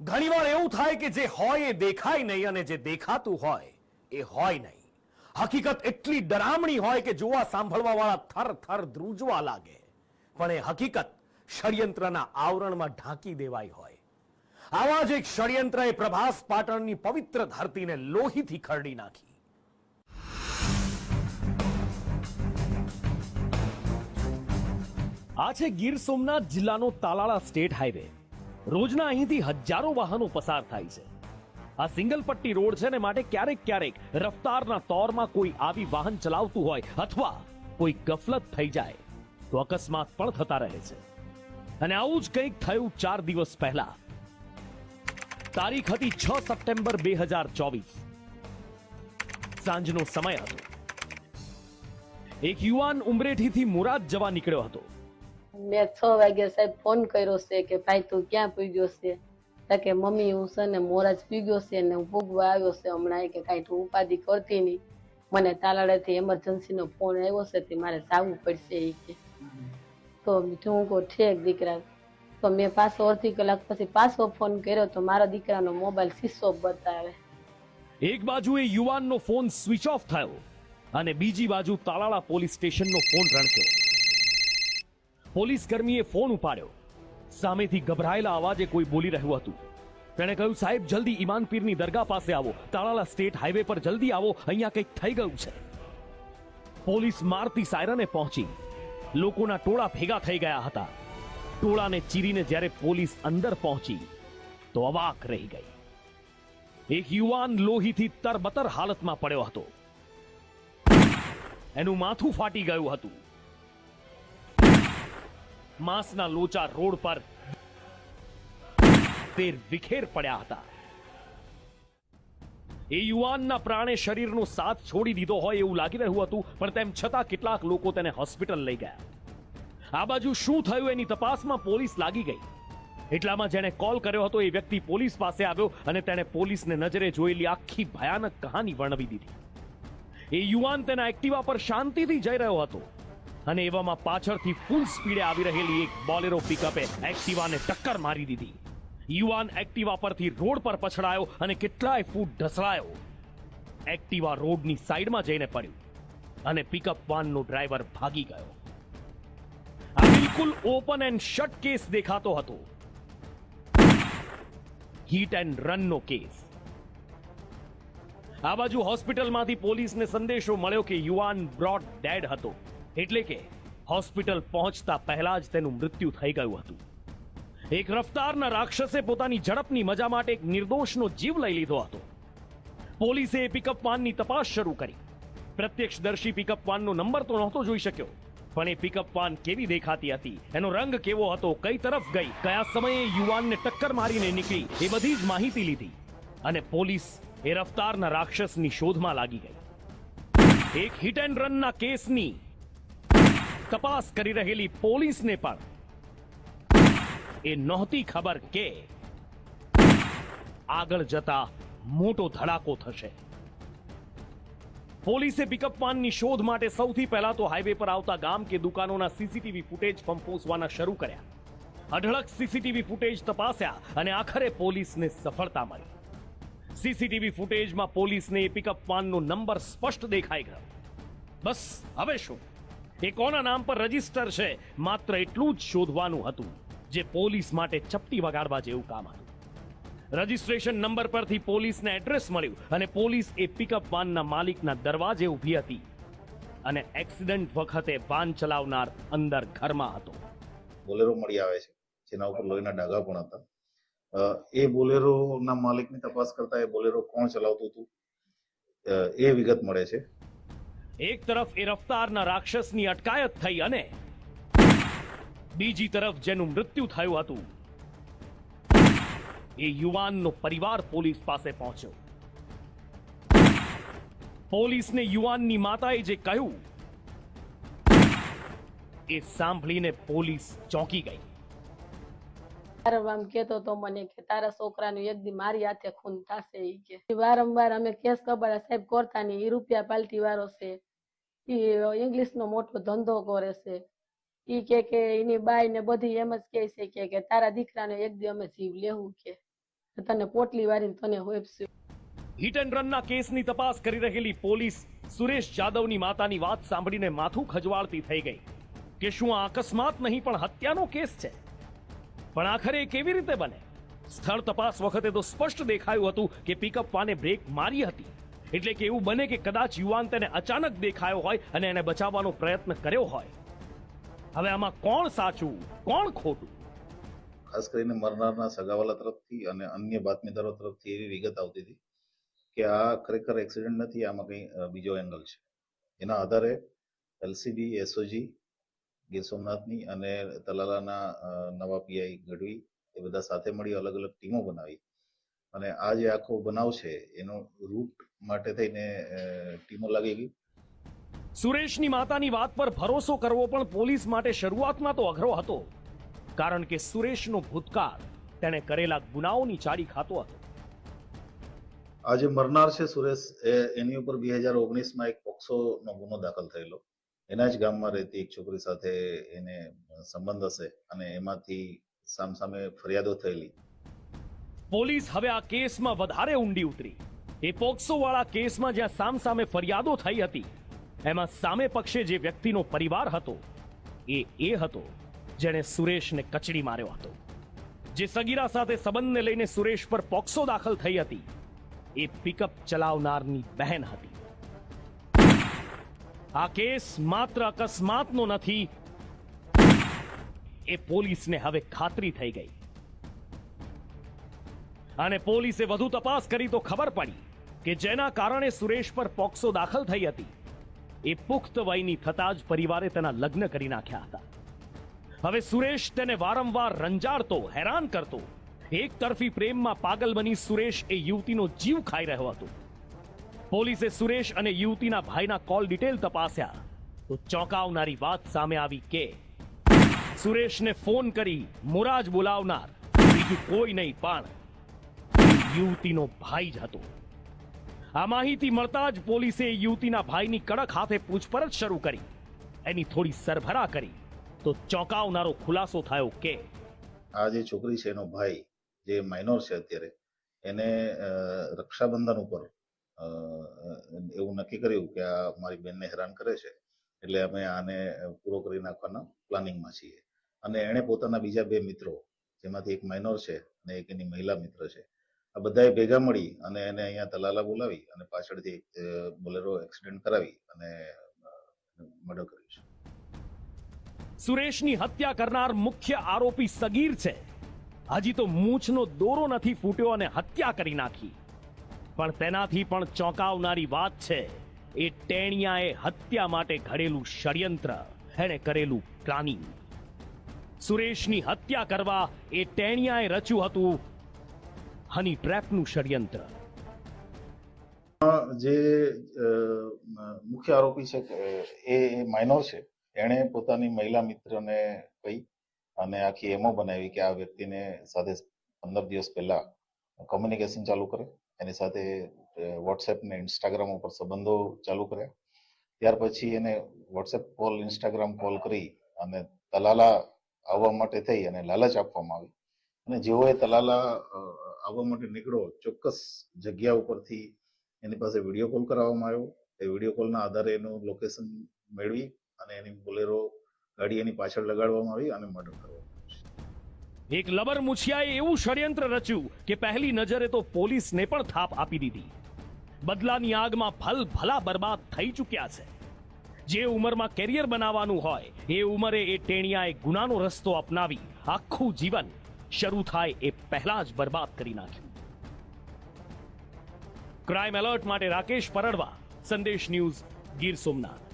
ઘણીવાર એવું થાય કે જે હોય એ દેખાય નહીં અને જે દેખાતું હોય એ હોય નહીં. હકીકત એટલી ડરામણી હોય કે જોવા સાંભળવા વાળા થર થર ધ્રુજવા લાગે. પણ એ હકીકત ષડયંત્રના આવરણમાં ઢાંકી દેવાઈ હોય. આવા જ એક ષડયંત્રએ પ્રભાસ પાટણની પવિત્ર ધરતીને લોહીથી ખરડી નાખી. આ છે ગીર સોમનાથ જિલ્લાનો તાલાળા સ્ટેટ હાઈવે. રોજના અહીંથી હજારો વાહનો પસાર થાય છે. આ સિંગલ પટ્ટી રોડ છે ને માટે ક્યારેક ક્યારેક રફતારના તોરમાં કોઈ આવી વાહન ચલાવતું હોય અથવા કોઈ ગફલત થઈ જાય તો અકસ્માત પણ થતા રહે છે. અને આવું જ કંઈક થયું ચાર દિવસ પહેલા. તારીખ હતી છ સપ્ટેમ્બર બે હજાર ચોવીસ. સાંજનો સમય હતો. એક યુવાન ઉમરેઠીથી મુરાદ જવા નીકળ્યો હતો. મેં છ વાગે સાહેબ ફોન કર્યો છે કે ભાઈ, તું ક્યાં પૂગ્યો છે? તો કે, મમ્મી, હું છે ને મોરાજ પીગ્યો છે ને હું ભોગવા આવ્યો છે હમણાં. કે, કાંઈ તું ઉપાધિ કરતી નહીં. મને તાલાળાથી એમરજન્સીનો ફોન આવ્યો છે, તે મારે જવું પડશે એ કે. તો હું કહું, ઠેક દીકરા. તો મેં પાછો અડધી કલાક પછી પાછો ફોન કર્યો તો મારા દીકરાનો મોબાઈલ ઓફ બતાવે. એક બાજુ એ યુવાનનો ફોન સ્વિચ ઓફ થયો અને બીજી બાજુ તાલાળા પોલીસ સ્ટેશનનો ફોન રણક્યો. પોલીસ કર્મીએ ફોન ઉપાડ્યો. સામેથી ગભરાયેલા અવાજે કોઈ બોલી રહ્યું હતું. તેણે કહ્યું, સાહેબ, જલ્દી ઈમાનપીરની દરગાહ પાસે આવો. તાળાલા સ્ટેટ હાઈવે પર જલ્દી આવો. અહીંયા કંઈક થઈ ગયું છે. પોલીસ મારતી સાયરને પહોંચી. લોકોના ટોળા ભેગા થઈ ગયા હતા. ટોળાને ચીરીને જ્યારે પોલીસ અંદર પહોંચી, તો અવાક રહી ગઈ. એક યુવાન લોહીથી તરબતર હાલતમાં પડ્યો હતો. એનું માથું ફાટી ગયું હતું. માંસના લોચા રોડ પર તે વિખેર પડ્યા હતા. એ યુવાનના પ્રાણે શરીરનો સાથ છોડી દીધો હોય એવું લાગી રહ્યું હતું, પણ તેમ છતાં કેટલાક લોકો તેને હોસ્પિટલ લઈ ગયા. આ બાજુ શું થયું એની તપાસમાં પોલીસ લાગી ગઈ. એટલામાં જેણે કોલ કર્યો હતો, એ વ્યક્તિ પોલીસ પાસે આવ્યો અને તેણે પોલીસને નજરે જોયેલી આખી ભયાનક કહાની વર્ણવી દીધી. એ યુવાન તેના એક્ટિવા પર શાંતિથી જઈ રહ્યો હતો. અને એવામાં પાછળથી ફૂલ સ્પીડે આવી રહેલી એક બોલેરો પિકઅપે એક્ટિવાને ટક્કર મારી દીધી. યુવાન એક્ટિવા પરથી રોડ પર પછડાયો અને કેટલાય ફૂટ ઢસડાયો. એક્ટિવા રોડની સાઈડમાં જઈને પડ્યું અને પિકઅપ વાનનો ડ્રાઈવર ભાગી ગયો. આ બિલકુલ ઓપન એન્ડ શટ કેસ દેખાતો હતો. હીટ એન્ડ રનનો કેસ આ બાજુ હોસ્પિટલમાંથી પોલીસને સંદેશો મળ્યો કે યુવાન બ્રોડ ડેડ હતો. એટલે કે હોસ્પિટલ પહોંચતા પહેલા જ તેનું મૃત્યુ થઈ ગયું હતું. એક રફતારના રાક્ષસે પોતાની ઝડપની મજા માટે એક નિર્દોષનો જીવ લઈ લીધો હતો. પોલીસે પિકઅપ વાનની તપાસ શરૂ કરી. પ્રત્યક્ષદર્શી પિકઅપ વાનનો નંબર તો નહોતો જોઈ શક્યો, પણ એ પિકઅપ વાન કેવી દેખાતી હતી, એનો રંગ કેવો હતો, કઈ તરફ ગઈ, કયા સમયે યુવાનને ટક્કર મારીને નીકળી, એ બધી જ માહિતી લીધી. અને પોલીસ એ રફતારના રાક્ષસની શોધમાં લાગી ગઈ. એક હિટ એન્ડ રનના કેસની તપાસ કરી રહેલી પોલીસને પણ. એ નહોતી ખબર કે આગળ જતા મોટો ધડાકો થશે. પોલીસે પિકઅપ વાનની શોધ માટે સૌથી પહેલા તો હાઈવે પર આવતા ગામ કે દુકાનોના સીસીટીવી ફૂટેજ પંપોસવાના શરૂ કર્યા. અઢળક સીસીટીવી ફૂટેજ તપાસ્યા અને આખરે પોલીસને સફળતા મળી. સીસીટીવી ફૂટેજમાં પોલીસને પિકઅપ વાનનો નંબર સ્પષ્ટ દેખાઈ ગયો. બસ, હવે શું? એ કોના નામ પર રજિસ્ટર છે? માત્ર એટલું જ શોધવાનું હતું જે પોલીસ માટે ચપટી વગાડવા જેવું કામ હતું. રજીસ્ટ્રેશન નંબર પરથી પોલીસને એડ્રેસ મળ્યું અને પોલીસ એ પિકઅપ વાનના માલિકના દરવાજે ઊભી હતી અને એક્સિડન્ટ વખતે વાન ચલાવનાર અંદર ઘરમાં હતો. બોલેરો મળી આવે છે, જેના ઉપર લોહીના ડાઘા પણ હતા. એ બોલેરોના માલિકની તપાસ કરતા એ બોલેરો કોણ ચલાવતું હતું? એ વિગત મળે છે. એક તરફ એ રફતારના રાક્ષસની અટકાયત થઈ અને બીજી તરફ જેનું મૃત્યુ થયું હતું. એ યુવાનનો પરિવાર પોલીસ પાસે પહોંચ્યો. પોલીસને યુવાનની માતાએ જે કહ્યું, એ સાંભળીને પોલીસ ચોંકી ગઈ. વારંવાર કેતો તો મને કે તારા છોકરાનું એક દી મારી હાથે ખૂન થશે એ કે. વારંવાર અમે કેસ કબાડા સાહેબ કરતા નહીં એ રૂપિયા પાલટી વાળો છે. ઈ ઇંગ્લિશ નો મોટો ધંધો કરે છે. ઈ કે કે એની બાઈ ને બધી એમ જ કે છે કે કે તારા દીકરાને એક દી અમે જીવ લેવું કે. તને પોટલી વારી તને હોઈપસ્યું હિટ એન્ડ રનના કેસની તપાસ કરી રહેલી પોલીસ સુરેશ જાદવની માતાની વાત સાંભળીને માથું ખજવાળતી થઈ ગઈ. કે શું આ અકસ્માત નહીં પણ હત્યાનો કેસ છે? પણ આખરે કેવી રીતે બને? સ્થળ તપાસ વખતે તો સ્પષ્ટ દેખાયું હતું કે પિકઅપ વાને બ્રેક મારી હતી. એટલે કે એવું બને કે કદાચ યુવાન તેને અચાનક દેખાયો હોય અને એને બચાવવાનો પ્રયત્ન કર્યો હોય. હવે આમાં કોણ સાચું, કોણ ખોટું? ખાસ કરીને મરનારના સગાવાલા તરફથી અને અન્ય બાતમીદારો તરફથી એવી વિગત આવતી હતી કે આ ખરેખર એક્સિડન્ટ નથી, આમાં કંઈ બીજો એંગલ છે. એના આધારે એલસીબી, એસઓજી, ગીર સોમનાથની અને તલાલાના નવા પીઆઈ ગઢવી એ બધા સાથે મળી અલગ અલગ ટીમો બનાવી. અને આ જે આખો બનાવ છે એનો રૂટ માટે થઈને ટીમો લાગી ગઈ. સુરેશની માતાની વાત પર ભરોસો કરવો પણ પોલીસ માટે શરૂઆતમાં તો અઘરો હતો કારણ કે સુરેશનો ભૂતકાળ તેણે કરેલા ગુનાઓની ચાડી ખાતો હતો. આ જે મરનાર છે સુરેશ એની ઉપર બે હજાર ઓગણીસમાં એક પોક્સોનો ગુનો દાખલ થયેલો. એના જ ગામમાં રહેતી એક છોકરી સાથે એને સંબંધ હશે અને એમાંથી સામસામે ફરિયાદો થયેલી. પોલીસ હવે આ કેસમાં વધારે ઊંડી ઉતરી. એ પોક્સો વાળા કેસમાં જ્યાં સામસામે ફરિયાદો થઈ હતી, એમાં સામે પક્ષે જે વ્યક્તિનો પરિવાર હતો, એ એ હતો જેણે સુરેશને કચડી માર્યો હતો. જે સગીરા સાથે સંબંધને લઈને સુરેશ પર પોક્સો દાખલ થઈ હતી, એ પિકઅપ ચલાવનારની બહેન હતી. આ કેસ માત્ર અકસ્માતનો નથી, એ પોલીસને હવે ખાતરી થઈ ગઈ. અને પોલીસે વધુ તપાસ કરી તો ખબર પડી કે જેના કારણે સુરેશ પર પોક્સો દાખલ થઈ હતી. એ પુખ્ત વયની થતા જ પરિવારે તેના લગ્ન કરી નાખ્યા હતા. હવે સુરેશ તેને વારંવાર રંજાડતો, હેરાન કરતો. એક તરફી પ્રેમમાં પાગલ બની સુરેશ એ યુવતીનો જીવ ખાઈ રહ્યો હતો. પોલીસે સુરેશ અને યુવતીના ભાઈના કોલ ડિટેલ તપાસ્યા. તો ચોંકાવનારી વાત સામે આવી કે સુરેશને ફોન કરી મુરાજ બોલાવનાર. બીજું કોઈ નહીં, પણ યુવતીનો ભાઈ જ હતો. આ માહિતી મળતા જ પોલીસે યુવતીના ભાઈની કડક હાથે પૂછપરછ શરૂ કરી. એની થોડી સરભરા કરી. તો ચોંકાવનારો ખુલાસો થયો કે આ જે છોકરી છે એનો ભાઈ, જે માઇનોર છે અત્યારે, એને રક્ષાબંધન ઉપર એવું નક્કી કર્યું કે આ મારી બેનને હેરાન કરે છે, એટલે અમે આને પૂરો કરી નાખવાના પ્લાનિંગમાં છીએ. અને એણે પોતાના બીજા બે મિત્રો, જેમાંથી એક માઇનોર છે અને એક એની મહિલા મિત્ર છે આ બધાએ ભેગા મળી અને એને અહીંયા તલાલા બોલાવી અને પાછળથી બોલેરો એક્સિડન્ટ કરાવી અને મર્ડર કર્યું છે. સુરેશની હત્યા કરનાર મુખ્ય આરોપી સગીર છે. હજી તો મૂછનો દોરો નથી ફૂટ્યો અને હત્યા કરી નાખી. પણ તેનાથી પણ ચોંકાવનારી વાત છે. એ ટેણિયાએ હત્યા માટે ઘડેલું ષડયંત્ર, એણે કરેલું પ્લાનિંગ. સુરેશની હત્યા કરવા એ ટેણિયાએ રચ્યું હતું હની ટ્રેપનું ષડયંત્ર. જે મુખ્ય આરોપી છે એ માઇનોર છે. એણે પોતાની મહિલા મિત્રને કહી અને આખી એમો બનાવી કે આ વ્યક્તિને સાથે પંદર દિવસ પહેલા કોમ્યુનિકેશન ચાલુ કરે. એની સાથે વોટ્સએપ ને ઇન્સ્ટાગ્રામ ઉપર સંબંધો ચાલુ કર્યા. ત્યાર પછી એને વોટ્સએપ કોલ ઇન્સ્ટાગ્રામ કોલ કરી અને તલાલા આવવા માટે થઈ અને લાલચ આપવામાં આવી. અને જેઓએ તલાલા આવવા માટે નીકળ્યો ચોક્કસ જગ્યા ઉપરથી એની પાસે વીડિયો કોલ કરાવવામાં આવ્યો. એ વીડિયો કોલના આધારે એનું લોકેશન મેળવી અને એની બોલેરો ગાડી એની પાછળ લગાડવામાં આવી અને મર્ડર કરવામાં એક લબર મુછિયાએ એવું ષડયંત્ર રચ્યું કે પહેલી નજરે તો પોલીસને પણ થાપ આપી દીધી. બદલાની આગમાં ફલ ભલા બરબાદ થઈ ચૂક્યા છે. જે ઉંમરમાં કેરિયર બનાવવાનું હોય, એ ઉંમરે એ ટેણિયાએ ગુનાનો રસ્તો અપનાવી આખું જીવન શરૂ થાય એ પહેલા જ બરબાદ કરી નાખ્યું. ક્રાઇમ એલર્ટ માટે રાકેશ પરડવા સંદેશ ન્યૂઝ ગીર સોમનાથ.